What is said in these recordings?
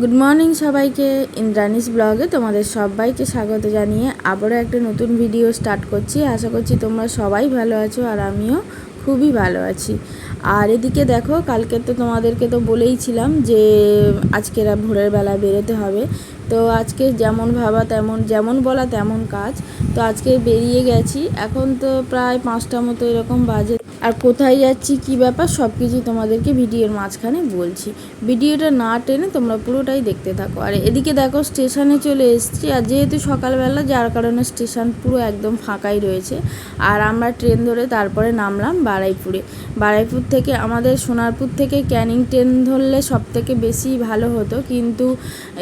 Good morning সবাইকে ইন্দ্রানিস ব্লগে তোমাদের সবাইকে স্বাগত জানিয়ে আবারও একটা নতুন ভিডিও স্টার্ট করছি। আশা করছি তোমরা সবাই ভালো আছো আর আমিও খুবই ভালো আছি। আর এদিকে দেখো, কালকে তো তোমাদেরকে তো বলেইছিলাম যে আজকের ভোরের বেলা বেরোতে হবে। তো আজকে যেমন ভাবা তেমন, যেমন বলা তেমন কাজ। তো আজকে বেরিয়ে গেছি। এখন তো প্রায় পাঁচটা মতো এরকম বাজে আর কোথায় যাচ্ছি, কি ব্যাপার সব কিছুই তোমাদেরকে ভিডিওর মাঝখানে বলছি। ভিডিওটা না টেনে তোমরা পুরোটাই দেখতে থাকো। আর এদিকে দেখো, স্টেশনে চলে এসেছি, আর যেহেতু সকালবেলা, যার কারণে স্টেশন পুরো একদম ফাঁকাই রয়েছে। আর আমরা ট্রেন ধরে তারপরে নামলাম বারাইপুরে। বারাইপুর থেকে আমাদের সোনারপুর থেকে ক্যানিং ট্রেন ধরলে সব থেকে বেশি ভালো হতো, কিন্তু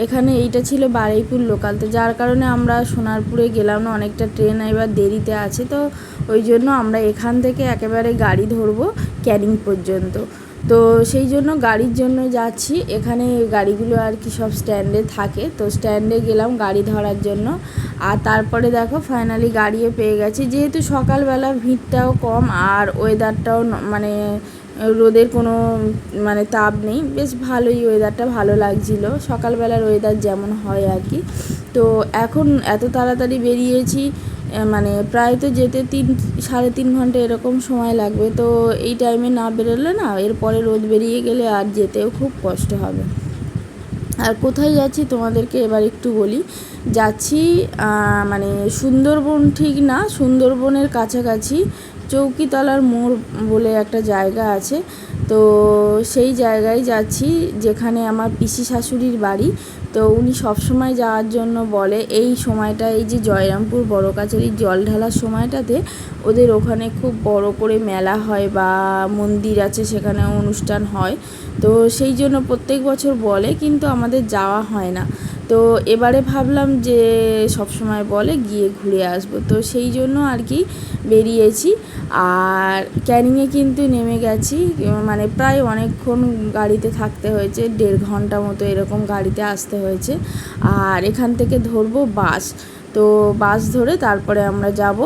এখানে এইটা ছিল বারুইপুর লোকাল। তো যার কারণে আমরা সোনারপুরে গেলাম না, অনেকটা ট্রেন এবার দেরিতে আছে, তো ওই জন্য আমরা এখান থেকে একেবারে গাড়ি ধরবো ক্যানিং পর্যন্ত। তো সেই জন্য গাড়ির জন্য যাচ্ছি। এখানে গাড়িগুলো আর কি সব স্ট্যান্ডে থাকে। তো স্ট্যান্ডে গেলাম গাড়ি ধরার জন্য। আর তারপরে দেখো ফাইনালি গাড়িও পেয়ে গেছি। যেহেতু সকালবেলা ভিড়টাও কম আর ওয়েদারটাও মানে রোদের কোনো মানে তাপ নেই, বেশ ভালোই ওয়েদারটা ভালো লাগছিল। সকালবেলার ওয়েদার যেমন হয় আর কি। তো এখন এত তাড়াতাড়ি বেরিয়েছি মানে প্রায় তো যেতে তিন, সাড়ে তিন ঘণ্টা এরকম সময় লাগবে। তো এই টাইমে না বেরোলে না এরপরে রোদ বেরিয়ে গেলে আর যেতেও খুব কষ্ট হবে। আর কোথায় যাচ্ছি তোমাদেরকে এবার একটু বলি। যাচ্ছি মানে সুন্দরবন ঠিক না, সুন্দরবনের কাছাকাছি চৌকিতলার মোড় বলে একটা জায়গা আছে। তো সেই জায়গায় যাচ্ছি যেখানে আমার পিসি শাশুড়ির বাড়ি। তো উনি সবসময় যাওয়ার জন্য বলে, এই সময়টা, এই যে জয়রামপুর বড় কাছারির জল ঢালার সময়টাতে ওদের ওখানে খুব বড় করে মেলা হয় বা মন্দির আছে সেখানে অনুষ্ঠান হয়। তো সেই জন্য প্রত্যেক বছর বলে, কিন্তু আমাদের যাওয়া হয় না। তো এবারে ভাবলাম যে সব সময় বলে গিয়ে ঘুরে আসব। তো সেই জন্য আর কি বেরিয়েছি। আর ক্যানিংয়ে কিন্তু নেমে গেছি। মানে প্রায় অনেকক্ষণ গাড়িতে থাকতে হয়েছে। দেড় ঘণ্টা মতো এরকম গাড়িতে আসতে হয়েছে। আর এখান থেকে ধরবো বাস। তো বাস ধরে তারপরে আমরা যাব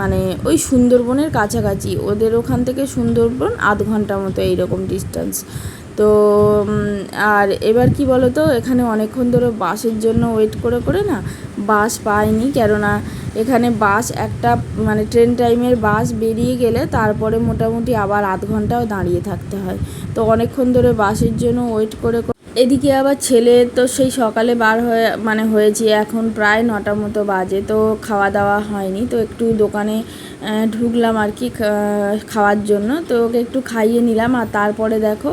মানে ওই সুন্দরবনের কাছাকাছি। ওদের ওখান থেকে সুন্দরবন আধ ঘণ্টা মতো এইরকম ডিস্টেন্স তো আর এবার কি বলো তো এখানে অনেকক্ষণ ধরে বাসের জন্য ওয়েট করে করে না বাস পাইনি। কেননা এখানে বাস একটা মানে ট্রেন টাইমের বাস বেরিয়ে গেলে তারপরে মোটামুটি আবার আধ ঘন্টাও দাঁড়িয়ে থাকতে হয়। তো অনেকক্ষণ ধরে বাসের জন্য ওয়েট করে এদিকে আবার ছেলে তো সেই সকালে বার হয়ে মানে হয়েছে এখন প্রায় নটা মতো বাজে, তো খাওয়া দাওয়া হয়নি। তো একটু দোকানে ঢুকলাম আর কি খাওয়ার জন্য। তো ওকে একটু খাইয়ে নিলাম আর তারপরে দেখো,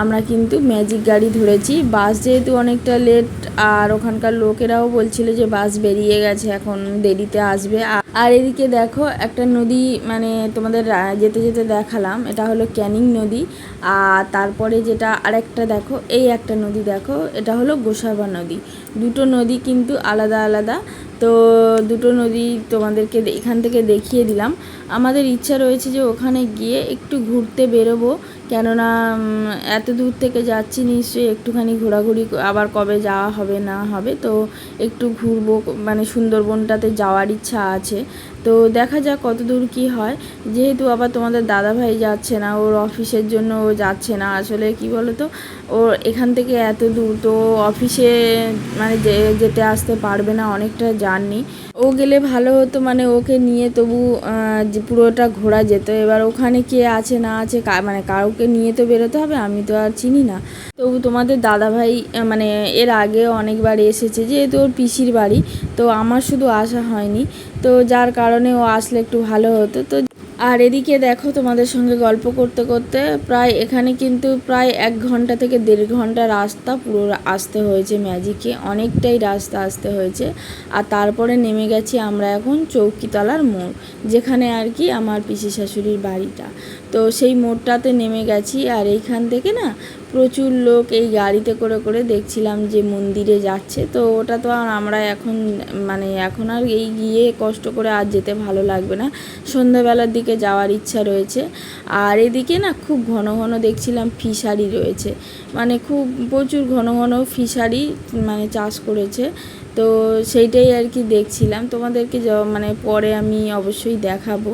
আমরা কিন্তু ম্যাজিক গাড়ি ধরেছি। বাস যেহেতু অনেকটা লেট আর ওখানকার লোকেরাও বলছিল যে বাস বেরিয়ে গেছে, এখন দেরিতে আসবে। আর এদিকে দেখো, একটা নদী মানে তোমাদের যেতে যেতে দেখালাম। এটা হলো ক্যানিং নদী। আর তারপরে যেটা আরেকটা দেখো, এই একটা নদী দেখো, এটা হলো গোসাবা নদী। দুটো নদী কিন্তু আলাদা আলাদা। তো দুটো নদী তোমাদেরকে এখান থেকে দেখিয়ে দিলাম। আমাদের ইচ্ছা রয়েছে যে ওখানে গিয়ে একটু ঘুরতে বেরোবো। কেননা এত দূর থেকে যাচ্ছি নিশ্চয়ই একটুখানি ঘোরাঘুরি আবার কবে যাওয়া হবে না হবে। তো একটু ঘুরবো মানে সুন্দরবনটাতে যাওয়ার ইচ্ছা আছে। তো দেখা যাক কত দূর কী হয়। যেহেতু আবার তোমাদের দাদাভাই যাচ্ছে না, ওর অফিসের জন্য ও যাচ্ছে না। আসলে কি বলো তো ওর এখান থেকে এত দূর তো অফিসে মানে যেতে আসতে পারবে না অনেকটা জার্নি। ও গেলে ভালো হতো মানে ওকে নিয়ে তবু পুরোটা ঘোরা যেত। এবার ওখানে কে আছে, না আছে মানে কাউকে নিয়ে তো বেরোতে হবে, আমি তো আর চিনি না। তবু তোমাদের দাদাভাই ভাই মানে এর আগে অনেকবার এসেছে, যেহেতু ওর পিসির বাড়ি, তো আমার শুধু আসা হয়নি। তো যার কারণে ও আসলে একটু ভালো হতো। তো আর এদিকে দেখো তোমাদের সঙ্গে গল্প করতে করতে প্রায় এখানে কিন্তু প্রায় এক ঘণ্টা থেকে দেড় ঘণ্টা রাস্তা পুরো আসতে হয়েছে ম্যাজিকে, অনেকটাই রাস্তা আসতে হয়েছে। আর তারপরে নেমে গেছি আমরা এখন চৌকিতলার মোড়, যেখানে আর কি আমার পিসি শাশুড়ির বাড়িটা। তো সেই মোড়টাতে নেমে গেছি আর এইখান থেকে না প্রচুর লোক এই গাড়িতে করে করে দেখছিলাম যে মন্দিরে যাচ্ছে। তো ওটা তো আর আমরা এখন মানে এখন আর এই গিয়ে কষ্ট করে আর যেতে ভালো লাগবে না। সন্ধ্যাবেলার দিকে যাওয়ার ইচ্ছা রয়েছে। আর এদিকে না খুব ঘন ঘন দেখছিলাম ফিশারি রয়েছে। মানে খুব প্রচুর ঘন ঘন ফিশারি মানে চাষ করেছে। তো সেইটাই আর কি দেখছিলাম। তোমাদেরকে মানে পরে আমি অবশ্যই দেখাবো।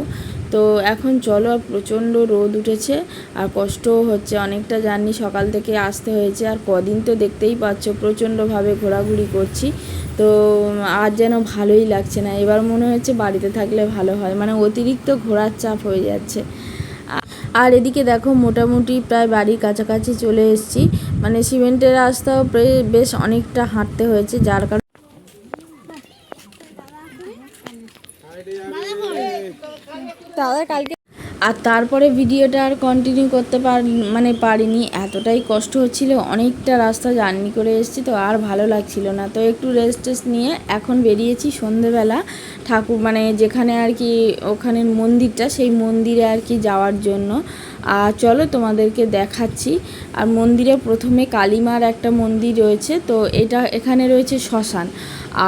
তো এখন চলো, প্রচণ্ড রোদ উঠেছে আর কষ্টও হচ্ছে। অনেকটা জার্নি সকাল থেকে আসতে হয়েছে আর কদিন তো দেখতেই পাচ্ছ, প্রচণ্ডভাবে ঘোরাঘুরি করছি। তো আর যেন ভালোই লাগছে না। এবার মনে হচ্ছে বাড়িতে থাকলে ভালো হয়। মানে অতিরিক্ত ঘোরার চাপ হয়ে যাচ্ছে। আর এদিকে দেখো, মোটামুটি প্রায় বাড়ির কাছাকাছি চলে এসেছি। মানে সিমেন্টের রাস্তাও বেশ অনেকটা হাঁটতে হয়েছে, যার কারণে দাদা, কালকে আর তারপরে ভিডিওটা আর কন্টিনিউ করতে পার মানে পারিনি। এতটাই কষ্ট হচ্ছিল, অনেকটা রাস্তা জার্নি করে এসেছি তো, আর ভালো লাগছিল না। তো একটু রেস্ট টেস্ট নিয়ে এখন বেরিয়েছি সন্ধেবেলা ঠাকুর মানে যেখানে আর কি ওখানের মন্দিরটা, সেই মন্দিরে আর কি যাওয়ার জন্য। আর চলো তোমাদেরকে দেখাচ্ছি। আর মন্দিরে প্রথমে কালীমার একটা মন্দির রয়েছে, তো এটা এখানে রয়েছে শ্মশান।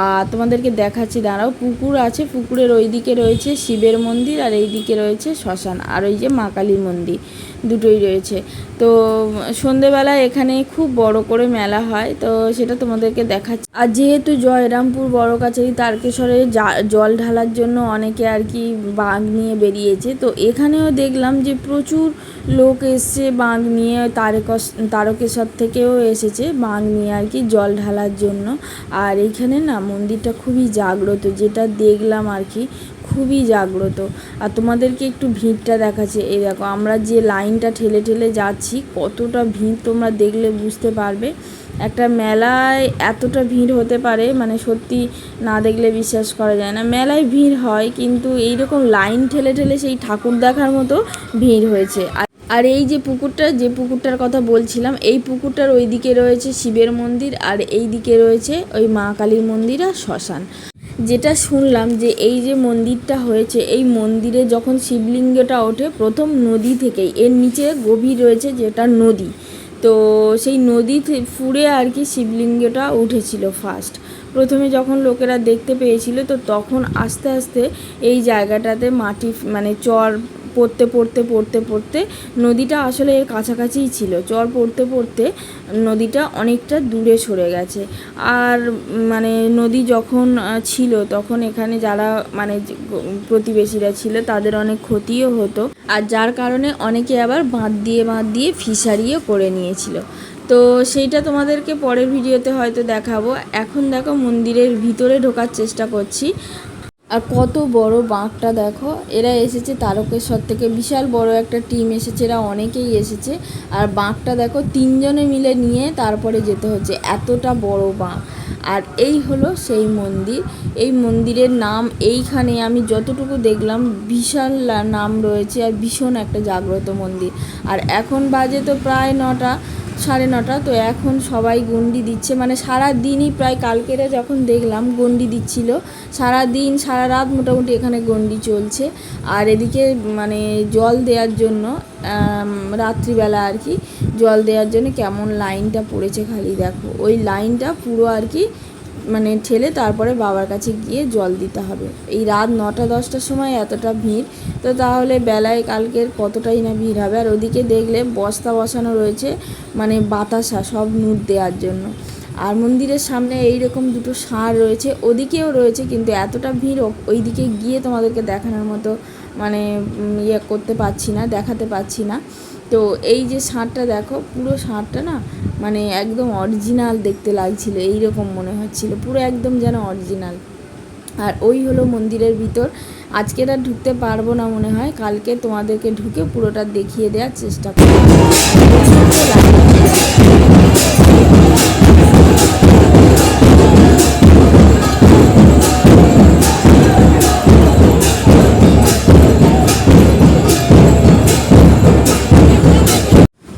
আর তোমাদেরকে দেখাচ্ছি, দাঁড়াও, পুকুর আছে, পুকুরের ওই দিকে রয়েছে শিবের মন্দির আর এই দিকে রয়েছে শ্মশান। আর ওই যে মা কালীর মন্দির দুটোই রয়েছে। তো সন্ধেবেলা এখানে খুব বড় করে মেলা হয়, তো সেটা তোমাদেরকে দেখাচ্ছি। আর যেহেতু জয়রামপুর বড় কাছারি তারকেশ্বরে জল ঢালার জন্য অনেকে আর কি বাঘ নিয়ে বেরিয়েছে, তো এখানেও দেখলাম যে প্রচুর লোক এসছে বাঘ নিয়ে তারকস, তারকেশ্বর থেকেও এসেছে। বাঘ নিয়ে আর কি জল ঢালার জন্য। আর এইখানে না মন্দিরটা খুবই জাগ্রত, যেটা দেখলাম আর কি খুবই জাগ্রত। আর তোমাদেরকে একটু ভিড়টা দেখাচ্ছে। এই দেখো, আমরা যে লাইনটা ঠেলে ঠেলে যাচ্ছি, কতটা ভিড় তোমরা দেখলে বুঝতে পারবে। একটা মেলায় এতটা ভিড় হতে পারে মানে সত্যি না দেখলে বিশ্বাস করা যায় না। মেলায় ভিড় হয়, কিন্তু এইরকম লাইন ঠেলে ঠেলে সেই ঠাকুর দেখার মতো ভিড় হয়েছে। আর এই যে পুকুরটা, যে পুকুরটার কথা বলছিলাম, এই পুকুরটার ওই দিকে রয়েছে শিবের মন্দির আর এই দিকে রয়েছে ওই মা কালীর মন্দির আর শ্মশান। যেটা শুনলাম যে এই যে মন্দিরটা হয়েছে, এই মন্দিরে যখন শিবলিঙ্গটা ওঠে, প্রথম নদী থেকেই, এর নিচে গভীর রয়েছে যেটা নদী। তো সেই নদী ফুড়ে আর কি শিবলিঙ্গটা উঠেছিল ফার্স্ট প্রথমে যখন লোকেরা দেখতে পেয়েছিল তো তখন আস্তে আস্তে এই জায়গাটাতে মাটি মানে চর পড়তে পড়তে পড়তে পড়তে নদীটা আসলে এর কাছাকাছিই ছিল। চর পড়তে পড়তে নদীটা অনেকটা দূরে সরে গেছে। আর মানে নদী যখন ছিল তখন এখানে যারা মানে প্রতিবেশীরা ছিল তাদের অনেক ক্ষতিও হতো। আর যার কারণে অনেকে আবার বাঁধ দিয়ে বাঁধ দিয়ে ফিশারিও করে নিয়েছিল। তো সেইটা তোমাদেরকে পরের ভিডিওতে হয়তো দেখাবো। এখন দেখো মন্দিরের ভিতরে ঢোকার চেষ্টা করছি। আর কত বড় বাঁকটা দেখো। এরা এসেছে তারকেশ্বর থেকে। বিশাল বড় একটা টিম এসেছে, এরা অনেকেই এসেছে। আর বাঁকটা দেখো, তিনজনে মিলে নিয়ে তারপরে যেতে হচ্ছে। এতটা বড় বাঁক। আর এই হলো সেই মন্দির। এই মন্দিরের নাম এইখানে আমি যতটুকু দেখলাম, বিশাল নাম রয়েছে আর ভীষণ একটা জাগ্রত মন্দির। আর এখন বাজে তো প্রায় নটা, সাড়ে নটা। তো এখন সবাই গন্ডি দিচ্ছে। মানে সারা দিনই প্রায় কালকেরা যখন দেখলাম গন্ডি দিচ্ছিল সারা দিন সারা রাত মোটামুটি এখানে গন্ডি চলছে। আর এদিকে মানে জল দেওয়ার জন্য রাত্রিবেলা আর কি জল দেওয়ার জন্য কেমন লাইনটা পড়েছে খালি দেখো। ওই লাইনটা পুরো আর কি মানে ঠেলে তারপরে বাবার কাছে গিয়ে জল দিতে হবে। এই রাত নটা দশটার সময় এতটা ভিড়, তো তাহলে বেলায় কালকের কতটাই না ভিড় হবে? আর ওদিকে দেখলে বস্তা বসানো রয়েছে মানে বাতাসা সব নুট দেওয়ার জন্য। আর মন্দিরের সামনে এইরকম দুটো ষাঁড় রয়েছে, ওদিকেও রয়েছে কিন্তু এতটা ভিড় ওইদিকে গিয়ে তোমাদেরকে দেখানোর মতো মানে ইয়ে করতে পারছি না, দেখাতে পারছি না। তো এই যে ষাঁড়টা দেখো, পুরো ষাঁড়টা না মানে একদম অরিজিনাল দেখতে লাগছিল এই রকম মনে হচ্ছিল, পুরো একদম যেন অরিজিনাল। আর ওই হলো মন্দিরের ভিতর আজকের আর ঢুকতে পারব না মনে হয়, কালকে তোমাদেরকে ঢুকে পুরোটা দেখিয়ে দেওয়ার চেষ্টা করব।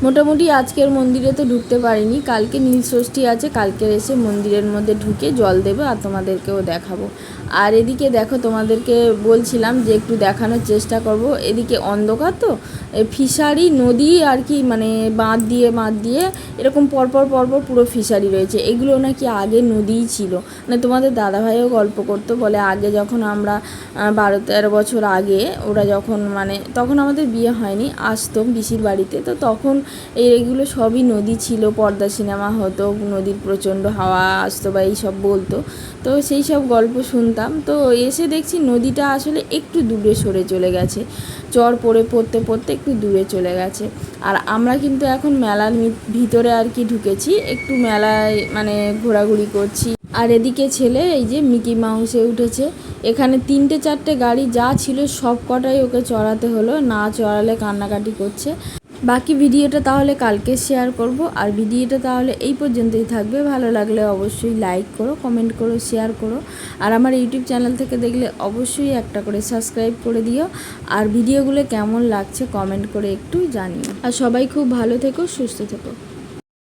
মোটামুটি আজকের মন্দিরে তো ঢুকতে পারিনি, কালকে নীল ষষ্ঠী আছে, কালকের এসে মন্দিরের মধ্যে ঢুকে জল দেবে আর তোমাদেরকেও দেখাবো। আর এদিকে দেখো তোমাদেরকে বলছিলাম যে একটু দেখানোর চেষ্টা করব। এদিকে অন্ধকার তো ফিশারি, নদী আর কি মানে বাঁধ দিয়ে বাঁধ দিয়ে এরকম পরপর পরপর পুরো ফিশারি রয়েছে। এগুলো নাকি আগে নদীই ছিল। মানে তোমাদের দাদাভাইও গল্প করতো, বলে আগে যখন আমরা বারো তেরো বছর আগে ওরা যখন মানে তখন আমাদের বিয়ে হয়নি, আসতো পিসির বাড়িতে। তো তখন এই এগুলো সবই নদী ছিল, পর্দা সিনেমা হতো, নদীর প্রচণ্ড হাওয়া আসতো বা এইসব বলতো। তো সেই সব গল্প শুনতে নামতাম তো এসে দেখছি নদীটা আসলে একটু দূরে সরে চলে গেছে। চর পড়ে পড়তে পড়তে একটু দূরে চলে গেছে। আর আমরা কিন্তু এখন মেলার ভিতরে আর কি ঢুকেছি। একটু মেলায় মানে ঘোরাঘুরি করছি। আর এদিকে ছেলে, এই যে মিকি মাউসে উঠেছে। এখানে তিনটে চারটে গাড়ি, যা ছিল সব কটাই ওকে চড়াতে হলো। না চড়ালে কান্নাকাটি করছে। বাকি ভিডিওটা তাহলে কালকে শেয়ার করব। আর ভিডিওটা তাহলে এই পর্যন্তই থাকবে। ভালো লাগলে অবশ্যই লাইক করো কমেন্ট করো শেয়ার করো। আর আমার ইউটিউব চ্যানেল থেকে দেখলে অবশ্যই একটা করে সাবস্ক্রাইব করে দিও। আর ভিডিওগুলো কেমন লাগছে কমেন্ট করে একটু জানিও। আর সবাই খুব ভালো থেকো, সুস্থ থেকো।